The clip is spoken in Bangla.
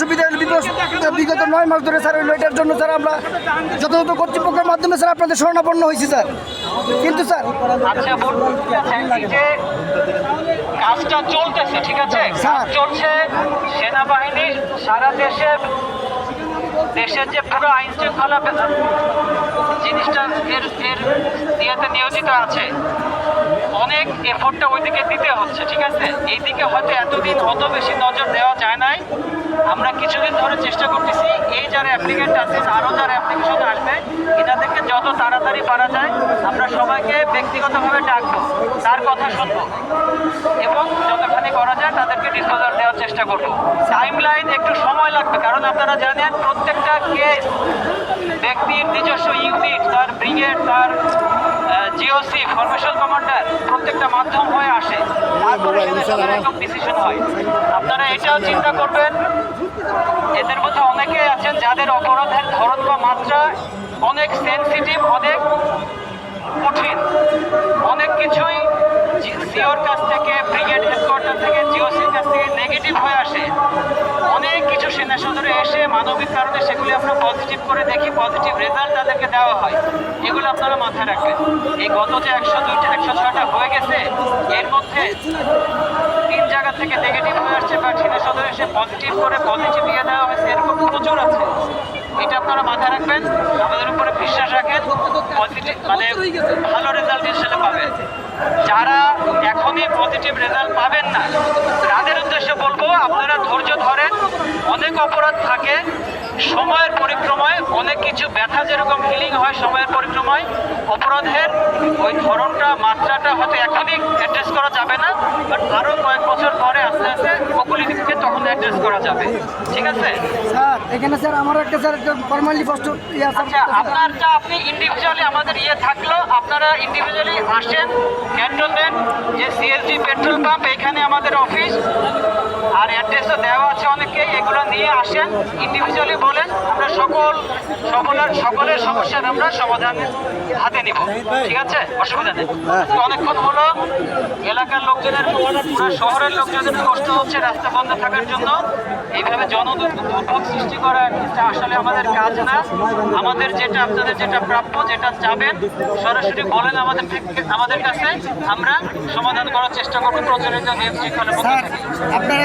সুবিধা বিগত নয় মাস ধরে স্যার এটার জন্য স্যার আমরা যথাযথ কর্তৃপক্ষের মাধ্যমে স্যার আপনাদের শরণাপন্ন হয়েছি স্যার। কিন্তু স্যার আচ্ছা কাজটা চলতেছে ঠিক আছে। কাজ চলছে সেনাবাহিনী সারা দেশে দেশের যে পুরো আইন শৃঙ্খলা জিনিসটা এর এর নিয়োজিত আছে। অনেক এফোর্টটা ওইদিকে দিতে হচ্ছে, ঠিক আছে? এইদিকে হয়তো এতদিন অত বেশি নজর দেওয়া যায় নাই। আমরা কিছুদিন ধরে চেষ্টা করতেছি, এই যারা অ্যাপ্লিকেন্ট আছে আরও যারা অ্যাপ্লিকেশন আসবে, এনাদেরকে যত তাড়াতাড়ি পারা যায়, আমরা সবাইকে ব্যক্তিগতভাবে ডাকবো, তার কথা শুনব। এবং যতখানি করা যায়, তাদেরকে ডিসপোজাল দেওয়ার চেষ্টা করব। টাইম লাইন একটু সময় লাগবে, কারণ আপনারা জানেন, প্রত্যেকটা কেস ব্যক্তির নিজস্ব ইউনিট তার ব্রিগেড তার জিওসি ফরমেশন কমান্ডার প্রত্যেকটা মাধ্যম হয়ে আসে। তারপরে এরকম ডিসিশন হয়। আপনারা এটাও চিন্তা করবেন। এদের মধ্যে অনেকে আছেন যাদের অপরাধের ধরন বা মাত্রা অনেক সেনসিটিভ অনেক কঠিন। অনেক কিছুই সিওর কাছ থেকে ব্রিগেড হেডকোয়ার্টার থেকে জিওসির কাছ থেকে নেগেটিভ হয়ে আসে। অনেক কিছু সেনা সদরে এসে মানবিক কারণে সেগুলি আমরা পজিটিভ করে দেখি পজিটিভ রেজাল্ট তাদেরকে দেওয়া হয়। এগুলো আপনারা মাথায় রাখবেন। এই গত যে একশো দুইটা একশো ছয়টা হয়ে গেছে, এর মধ্যে তিন জায়গা থেকে নেগেটিভ হয়ে আসছে বা সেনা সদরে এসে পজিটিভ করে পজিটিভ ইয়ে দেওয়া হয়েছে, এরকম প্রচুর আছে। এটা আপনারা মাথায় রাখবেন, আমাদের উপরে বিশ্বাস রাখেন পজিটিভ মানে ভালো রেজাল্ট ইনশাল্লাহ পাবেন। যারা এখনই পজিটিভ রেজাল্ট পাবেন না তাদের উদ্দেশ্যে বলব আপনারা ধৈর্য ধরেন অনেক অপরাধ থাকে সময়ের পরিক্রমায় অনেক কিছু ব্যথা যেরকম হিলিং হয় সময়ের পরিক্রমায় অপরাধের ওই ধরনটা মাত্রাটা হয়তো এখনই অ্যাড্রেস করা যাবে না বাট আরও কয়েক বছর পরে আস্তে আস্তে ওগুলিকে তখন অ্যাড্রেস করা যাবে। ঠিক আছে? স্যার এখানে স্যার আমার একটা স্যার ফর্মালি ফার্স্ট আচ্ছা আপনারটা আপনি ইন্ডিভিজুয়ালি আমাদের ইয়ে থাকল আপনারা ইন্ডিভিজুয়ালি আসেন ক্যান্টনমেন্ট যে সিএসডি পেট্রোল পাম্প এখানে আমাদের অফিস আর অ্যাড্রেসও দেওয়া আছে অনেকেই এগুলো নিয়ে আসেন ইন্ডিভিজুয়ালি বলেন আমরা সকল সকলের সকলের সমস্যার আমরা সমাধান হাতে নিব। ঠিক আছে? অসুবিধা নেই। অনেকক্ষণ হলো এলাকার লোকজনের পুরো শহরের লোকজনের কষ্ট হচ্ছে রাস্তা বন্ধ থাকার জন্য। এইভাবে জনদুর্ভোগ সৃষ্টি করা এটা আসলে আমাদের কাজ না। আমাদের যেটা আপনাদের যেটা প্রাপ্য যেটা চাবেন সরাসরি বলেন আমাদের আমাদের কাছে আমরা সমাধান করার চেষ্টা করব প্রচলিত নিয়ম শৃঙ্খলা আপনারা